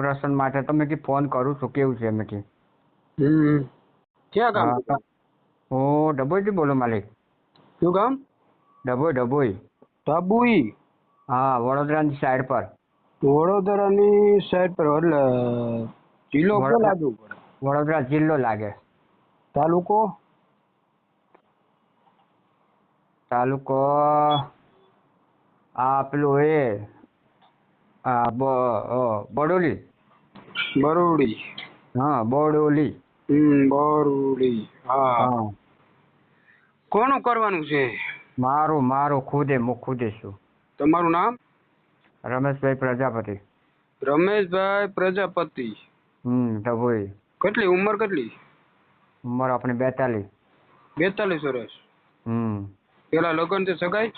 પ્રસન્ન માટે તો મેં ફોન કરું છું કેવું છે મેં હમ. ક્યાં કામ? હા, હું ડભોઈથી બોલું માલિક. શું કામ? ડભોઈ ડભોઈ. ધાબુઈ હા વડોદરાની સાઈડ પર. વડોદરાની સાઈડ પર એટલે જિલ્લો કયો વડોદરા. લાગુ પડે? વડોદરા જિલ્લો લાગે. તાલુકો? તાલુકો આ પેલું એ આ બ- અ, બડોલી. બરોડી. હા બરોલી હમ બરોડી હા. કોનું કરવાનું છે? મારું મારું ખુદે હું ખુદે છું. તમારું નામ? રમેશભાઈ પ્રજાપતિ. રમેશભાઈ પ્રજાપતિ. હમ ડભોઈ કેટલી ઉંમર કેટલી? ઉંમર આપણી બેતાલીસ. બેતાલીસ વર્ષ. હમ. પેલા લગ્ન છે સગાઈ?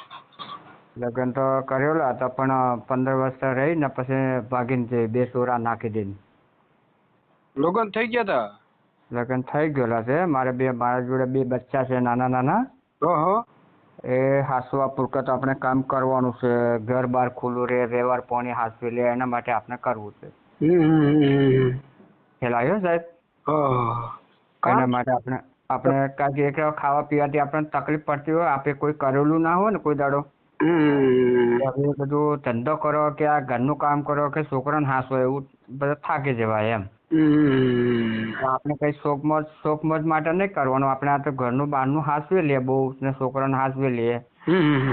લગ્ન તો કરેલા હતા પણ પંદર વર્ષ રહી ને પછી ભાગીને જે બે સોરા નાખી દઈને લગ્ન થઈ ગયા તા? લગ્ન થઈ ગયેલા છે. મારે બે મારા જોડે બે બચ્ચા છે નાના નાના. ઓહો. એ હાસવા પુરકત આપણે કામ કરવાનું છે. ઘર બાર ખુલ્લું રહે રેવાર પાણી હાસવી લે એના માટે આપણે કરવું છે. ખ્યાલ આવ્યો સાહેબ? એના માટે આપણે આપણે કાંઈક એક ખાવા પીવાથી આપણને તકલીફ પડતી હોય આપણે કોઈ કરેલું ના હોય ને કોઈ દાડો. બધું ધંધો કરો કે આ ઘરનું કામ કરો કે છોકરાને હાસો એવું બધા થાકી જવાય એમ. આપણે કઈ શોખ મોજ માટે નહીં કરવાનું. આપણે આ તો ઘરનું બહારનું હાસવી લે બહુ ને છોકરાને હાસવી લે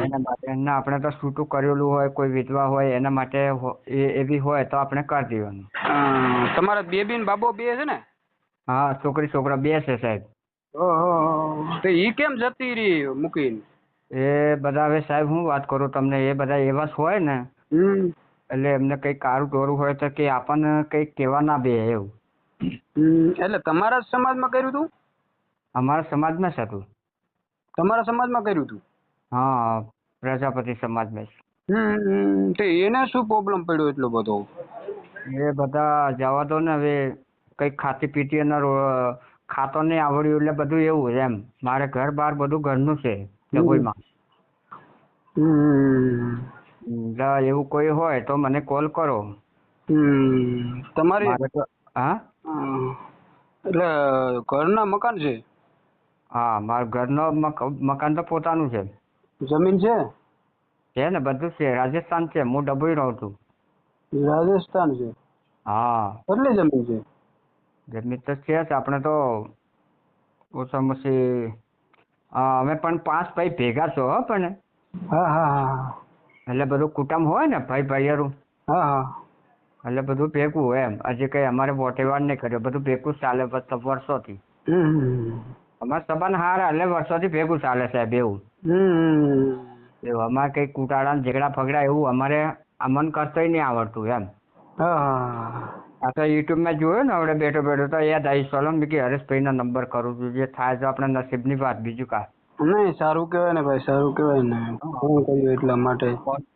એના માટે ના આપણે તો છૂટું કરેલું હોય કોઈ વિધવા હોય એના માટે એવી હોય તો આપણે કરી દેવાનું. તમારા બેબી બેન બાબો બે છે ને? હા છોકરી છોકરા બે છે સાહેબ. તો ઈ કેમ જતી રહી મૂકીને? એ બધા હવે સાહેબ હું વાત કરું તમને એ બધા એવા જ હોય ને. હમ. એટલે એમને કઈ કારું ટોરું હોય તો કે આપણને કઈ કહેવા ના બે એવું. એટલે તમારા સમાજમાં કર્યું હતું અમારા સમાજમાં જ હતું. તમારા સમાજમાં કર્યું હતું હા પ્રજાપતિ સમાજમાં. હમ. તો એને શું પ્રોબ્લેમ પડ્યો એટલો બધો? એ બધા જવા દો ને હવે કઈ ખાતી પીતી અને ખાતો નહીં આવડ્યું એટલે બધું એવું એમ. મારે ઘર બહાર બધું ઘરનું છે ડબોઈમાં હમ. એટલે એવું કોઈ હોય તો મને કોલ કરો. હમ. તમારી હા? એટલે ઘરના મકાન છે? હા મારું ઘરનો મકાન તો પોતાનું છે. જમીન છે? છે ને બધું છે. રાજસ્થાન છે. હું ડબોઈ રહું છું. રાજસ્થાન છે? હા. કેટલી જમીન છે? જમીન તો છે જ. આપણે તો ઓછામાં ઓછી અમે પણ પાંચ ભાઈ ભેગા છો હો પણ. હા હા હા. એટલે બધું કુટુંબ હોય ને ભાઈ ભાઈયારું હા હા. એટલે બધું ભેગું હોય એમ. હજી કઈ અમારે વોટેવાર નહીં કર્યો. બધું ભેગું જ ચાલે વર્ષો વર્ષોથી. અમારે સંબંધ હારા એટલે વર્ષોથી ભેગું ચાલે સાહેબ એવું. એવું અમારે કઈ કુટાળા ને ઝઘડા ફગડા એવું અમારે અમન કરતોય નહીં આવડતું એમ. આ તો યુટ્યુબમાં જોયું ને આપણે બેઠો બેઠો તો યાદ આવી. સોલમ મેં કે હરેશભાઈનો નંબર કરું છું. જે થાય તો આપણે નસીબની વાત. બીજું કા નહીં સારું કહેવાય ને ભાઈ સારું કહેવાય ને. ફોન કર્યો એટલા માટે.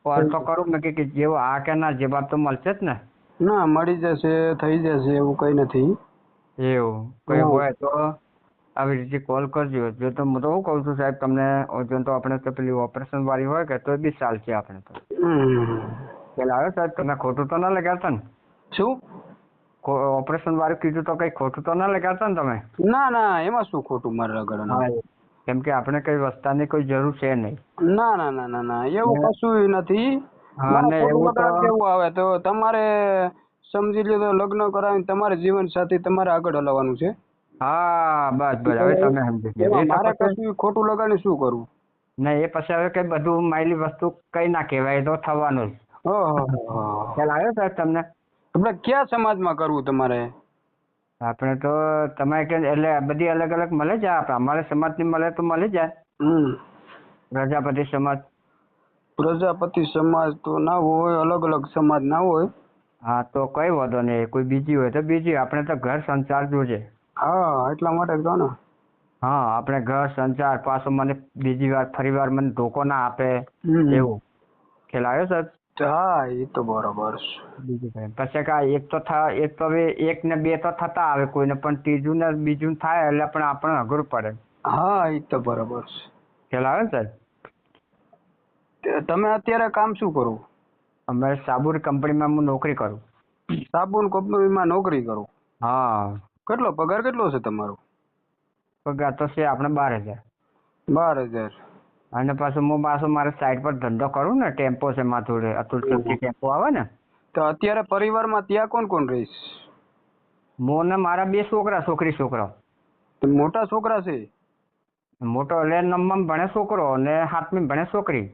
કોલ તો કરું મેં કે કે જેવો આ કે ના જવાબ તો મળશે જ ને. ના મળી જશે થઈ જશે એવું કઈ નથી. એવું કઈ હોય તો આવી રીતે કોલ કરજો. જો તો હું તો શું કહું છું સાહેબ તમને જો તો આપણે તો પેલી ઓપરેશન વાળી હોય કે તો બી ચાલશે આપણે તો. પેલા આવ્યો સાહેબ તમે ખોટું તો ના લગાડતા ને? શું? ઓપરેશન વાળું કીધું તો કઈ ખોટું તો ના લગાડતા ને તમે? ના ના એમાં શું ખોટું મારે આગળ કેમ કે આપણે કઈ વસ્તાની કોઈ જરૂર છે નહીં. ના ના ના ના ના. એવું કશું નથી. હા, મારે ને ખોટું એવું કેવું આવે તો તમારે સમજી લો લગ્ન કરાવીને તમારે જીવન સાથી તમારે આગળ હલાવવાનું છે. હા બસ બસ. હવે તમે સમજી ગયા. મારે કશું ખોટું લગાડી શું કરવું ના એ પછી હવે કઈ બધું માયલી વસ્તુ કઈ ના કહેવાય તો થવાનું જ. ઓહો ખ્યાલ આવ્યો સાહેબ તમને? આપણે કયા સમાજમાં કરવું તમારે? આપણે તો તમે કે એટલે આ બધી અલગ અલગ મળે છે? આપણે અમારે સમાજની મળે તો મળી જાય હમ. પ્રજાપતિ સમાજ. પ્રજાપતિ સમાજ તો ના હોય અલગ અલગ સમાજ ના હોય. હા તો કઈ વાંધો નહીં. કોઈ બીજી હોય તો બીજી. આપણે તો ઘર સંસાર જોજે હા એટલા માટે કહો ને. હા આપણે ઘર સંસાર. પાછો મને બીજી વાર ફરી વાર મને ધોકો ના આપે. એવું. ખ્યાલ આવ્યો સાહેબ? હા એ તો બરોબર છે. બીજું કઈ પછી કા એક તો થા એક તો હવે એક ને બે તો થતા આવે કોઈને પણ ત્રીજું ને બીજું થાય એટલે પણ આપણને અઘરું પડે. હા એ તો બરોબર છે. ખ્યાલ આવે ને સાહેબ તમે અત્યારે કામ શું કરો? અમે સાબુર કંપનીમાં હું નોકરી કરું. સાબુન કંપનીમાં નોકરી કરું? હા. કેટલો પગાર કેટલો છે તમારો? પગાર તો છે આપણે બાર હજાર. બાર હજાર. અને પાછું હું પાછું મારે સાઈડ પર ધંધો કરું ને ટેમ્પો છે મારા જોડે અતુલ સબ્જી ટેમ્પો આવે ને. તો અત્યારે પરિવારમાં ત્યાં કોણ કોણ રહીશ? હું ને મારા બે છોકરા છોકરી છોકરા મોટા છોકરા છે? મોટો એટલે નવમાં ભણે છોકરો ને સાતમી ભણે છોકરી.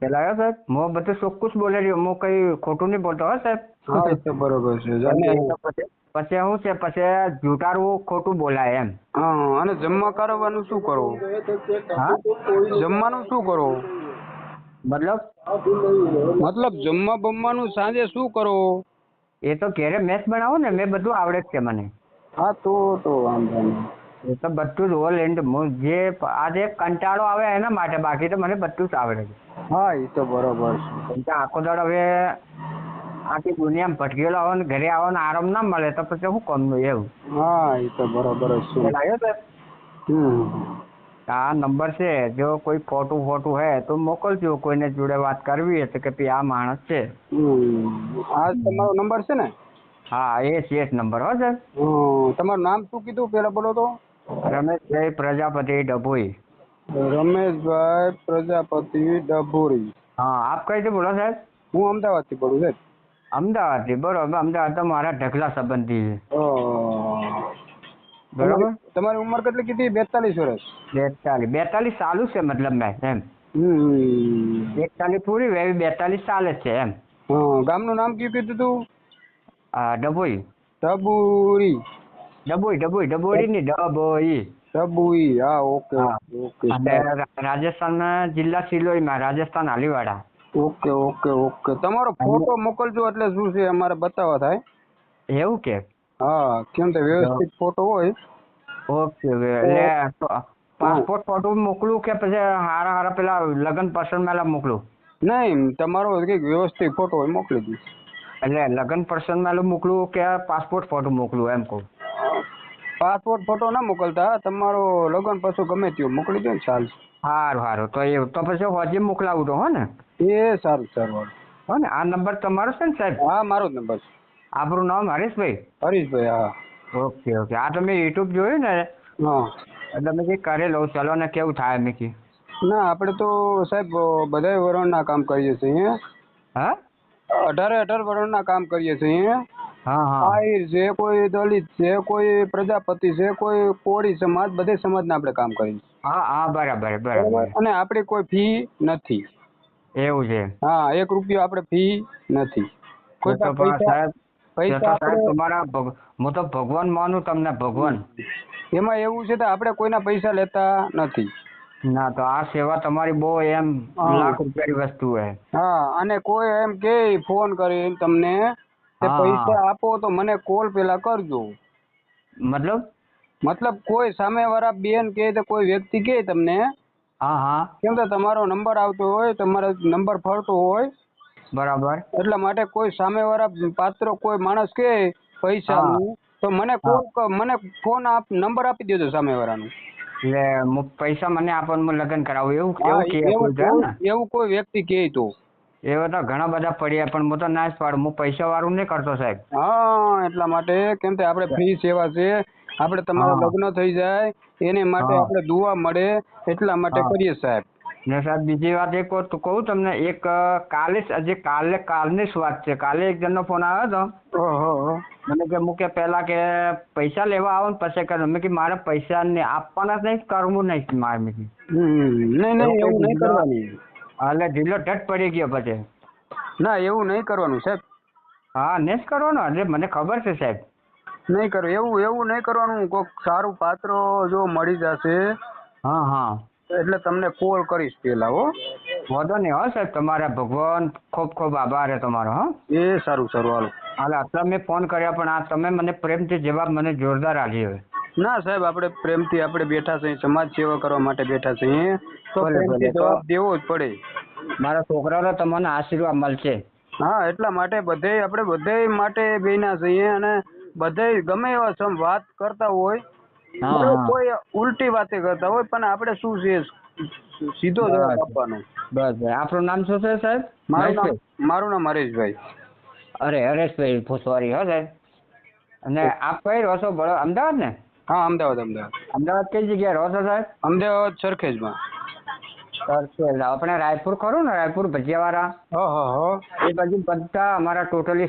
પેલા આવ્યો સાહેબ? હું બધું ચોખ્ખું જ બોલે રહ્યો હું કઈ ખોટું નહીં બોલતો હો સાહેબ? બરોબર છે. અને પછી શું છે પછી જુટારવું ખોટું બોલાય એમ. હા અને જમવા કરવાનું શું કરો? હા? જમવાનું શું કરો? મતલબ? મતલબ જમવા બમવાનું સાંજે શું કરો? એ તો ઘેરે મેચ બનાવો ને મેં બધું આવડે જ છે મને. હા તો તો વાંધો નહીં. એ તો બધું જ ઓલ એન્ડ જે આજે કંટાળો આવે એના માટે બાકી તો મને બધું જ આવડે છે. હા એ તો બરોબર છે. આખો દાડો હવે આખી દુનિયામાં ભટકેલો આવો ને ઘરે આવો ને આરામ ના મળે તો પછી શું કામનું એવું? હા એ તો બરોબર છે. આવ્યો તો? હમ. આ નંબર છે જો કોઈ ફોટું ફોટું હે તો મોકલજો કોઈને જોડે વાત કરવી હશે કે ભાઈ આ માણસ છે. આ તમારો નંબર છે ને? હા એ જ નંબર હો સર. તમારું નામ શું કીધું પેલા બોલો તો? રમેશભાઈ પ્રજાપતિ ડભોઈ. રમેશભાઈ પ્રજાપતિ ડભોરી હા આપ કઈ થી બોલો સાહેબ હું અમદાવાદથી બોલું છું અમદાવાદથી બરોબર. અમદાવાદ તો મારા ઢગલા સંબંધી છે. બરોબર? તમારી ઉંમર કેટલી કીધી? બેતાલીસ વર્ષ. બેતાલીસ. બેતાલીસ ચાલુ છે મતલબ મેં એમ. એકતાલીસ પૂરી એવી બેતાલીસ ચાલે છે એમ. ગામનું નામ કયું કીધું તું? હા ડભોઈ. ડબુરી ડબોઈ ડબોઈ ડબોરી ની ડબોઈ ડબુઈ હા ઓકે. ઓકે. રાજસ્થાન જિલ્લા સિલોઈમાં Rajasthan Haliwada. Okay okay okay. તમારો ફોટો મોકલજો એટલે શું છે અમારે બતાવવા થાય. એવું કે? હા કેમ કે વ્યવસ્થિત ફોટો હોય. ઓકે એટલે પાસપોર્ટ ફોટો મોકલું કે પછી હારા હારા પેલા લગન પ્રસંગ મેલા મોકલું? નહીં તમારો કંઈક વ્યવસ્થિત ફોટો હોય મોકલી દઈશ. એટલે લગ્ન પ્રસંગ મેલું મોકલું કે પાસપોર્ટ ફોટો મોકલું એમ કહું? પાસપોર્ટ ફોટો ના મોકલતા તમારો લગન પછી ગમે તેવું મોકલી દો ને ચાલશે સારું સારું તો એ તો પછી હોજી મોકલાવું તો હો ને? એ સારું સારું હો ને? આ નંબર તમારો છે ને સાહેબ? હા મારો જ નંબર છે. આપણું નામ હરીશભાઈ? હરીશભાઈ હા. Okay okay. આ તમે યુટ્યુબ જોયું ને? હા. એટલે મેં કઈ કરી લઉં ચલો ને કેવું થાય મેં કી ના આપણે તો સાહેબ બધાય વરણના કામ કરીએ છીએ હા? અઢારે અઢાર વરણના કામ કરીએ છીએ આહિર છે કોઈ દલિત છે કોઈ પ્રજાપતિ છે કોઈ કોળી સમાજ બધે સમાજના આપણે કામ કરીએ હા હા બરાબર બરાબર. અને આપણે કોઈ ફી નથી. એવું છે. હા એક રૂપિયો આપણે ફી નથી. કોઈ પાસે પૈસા તમારા હું તો ભગવાન માનું તમને ભગવાન. એમાં એવું છે કે આપણે કોઈના પૈસા લેતા નથી. ના તો આ સેવા તમારી બહુ એમ. લાખ રૂપિયાની વસ્તુ છે. હા અને કોઈ એમ કે ફોન કરીને તમને હા. પૈસા આપો તો મને કોલ પેલા કરજો. મતલબ? મતલબ કોઈ સામેવાળા બેન કે કોઈ વ્યક્તિ કે તમને હા હા. કેમ તો તમારો નંબર આવતો હોય તમારો નંબર ફરતો હોય. બરાબર. એટલા માટે કોઈ સામેવાળા પાત્ર કોઈ માણસ કે પૈસા તો મને કોલ મને ફોન આપ નંબર આપી દેજો સામેવાળાનું. એટલે પૈસા મને આપો હું લગ્ન કરાવું. એવું એવું કે એવું કોઈ વ્યક્તિ કે તો. એવા તો ઘણા બધા પડ્યા પણ હું તો ના જ પાડું. હું પૈસા વાળું નહીં કરતો સાહેબ. હા એટલા માટે કેમ કે આપણે ફ્રી સેવા છે. આપણે તમારા લગ્ન થઈ જાય. એને માટે આપણે દુવા મળે એટલા માટે કરીએ સાહેબ. ને સાહેબ બીજી વાત એક કહું તમને એક કાલે જ કાલે કાલની જ વાત છે. કાલે એક જણનો ફોન આવ્યો હતો. મને કે હું. કે પેલા કે પૈસા લેવા આવો ને પછી કરું. મેં કે મારે પૈસા ને આપવાના જ નહીં કરવું નહીં. મારે મેં નહીં નહીં એવું નહીં કરવાની. એટલે ઢીલો ઢટ પડી ગયો પછી. ના એવું નહીં કરવાનું સાહેબ. હા ને જ કરવાનો? એટલે મને ખબર છે સાહેબ. નહીં કરો એવું એવું નહીં કરવાનું. કોઈક સારું પાત્ર જો મળી જશે હા હા. એટલે તમને કોલ કરીશ પેલા હો. વાંધો નહીં હો સાહેબ. તમારા ભગવાન ખૂબ ખૂબ આભાર છે તમારો હા. એ સારું સારું હાલો. હાલ આટલા મેં ફોન કર્યા પણ આ તમે મને પ્રેમથી જવાબ મને જોરદાર આપ્યો હવે ના સાહેબ આપણે પ્રેમથી આપણે બેઠા છીએ સમાજ સેવા કરવા માટે બેઠા છીએ. તો જવાબ દેવો જ પડે. મારા છોકરાઓને તમને આશીર્વાદ મળશે. હા એટલા માટે બધે આપણે બધે માટે બેના છીએ અને બધે ગમે એવા સમ વાત કરતા હોય કોઈ ઉલટી વાતે કરતા હોય પણ આપણે શું છે સીધો જવાબ. આપવાનો. બસ બસ. આપણું નામ શું છે સાહેબ? મારું નામ મારું નામ હરેશભાઈ. અરે હરેશભાઈ ભૂસવારી હો સાહેબ. અને આપ કઈ રહો છો અમદાવાદ ને? હા અમદાવાદ અમદાવાદ. અમદાવાદ કઈ જગ્યાએ રહો છો સાહેબ? અમદાવાદ સરખેજમાં. સરખેજ આપણે રાયપુર ખરું ને? રાયપુર ભજીયાવાળા? એ બાજુ બધા અમારા ટોટલી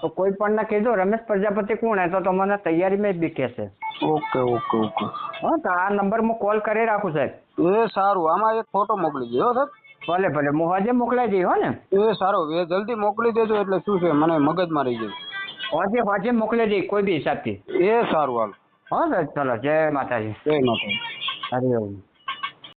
તો કોઈ પણ ને કહેજો રમેશ પ્રજાપતિ કોણ? હે તો તમને તૈયારીમાં બી કહેશે ઓકે ઓકે ઓકે. હા તો આ નંબર હું કોલ કરી રાખું સાહેબ. એ સારું. આમાં એક ફોટો મોકલી દો સાહેબ. ભલે ભલે. હું આજે મોકલાઈ દઈ હો ને? એ સારું. એ જલ્દી મોકલી દેજો એટલે શું છે? મને મગજમાં રહી જાય હજે હાજે મોકલી દઈ કોઈ બી હિસાબથી. એ સારું હાલ. હા સાહેબ. ચલો જય માતાજી. જય માતાજી. હરિ ઓમ.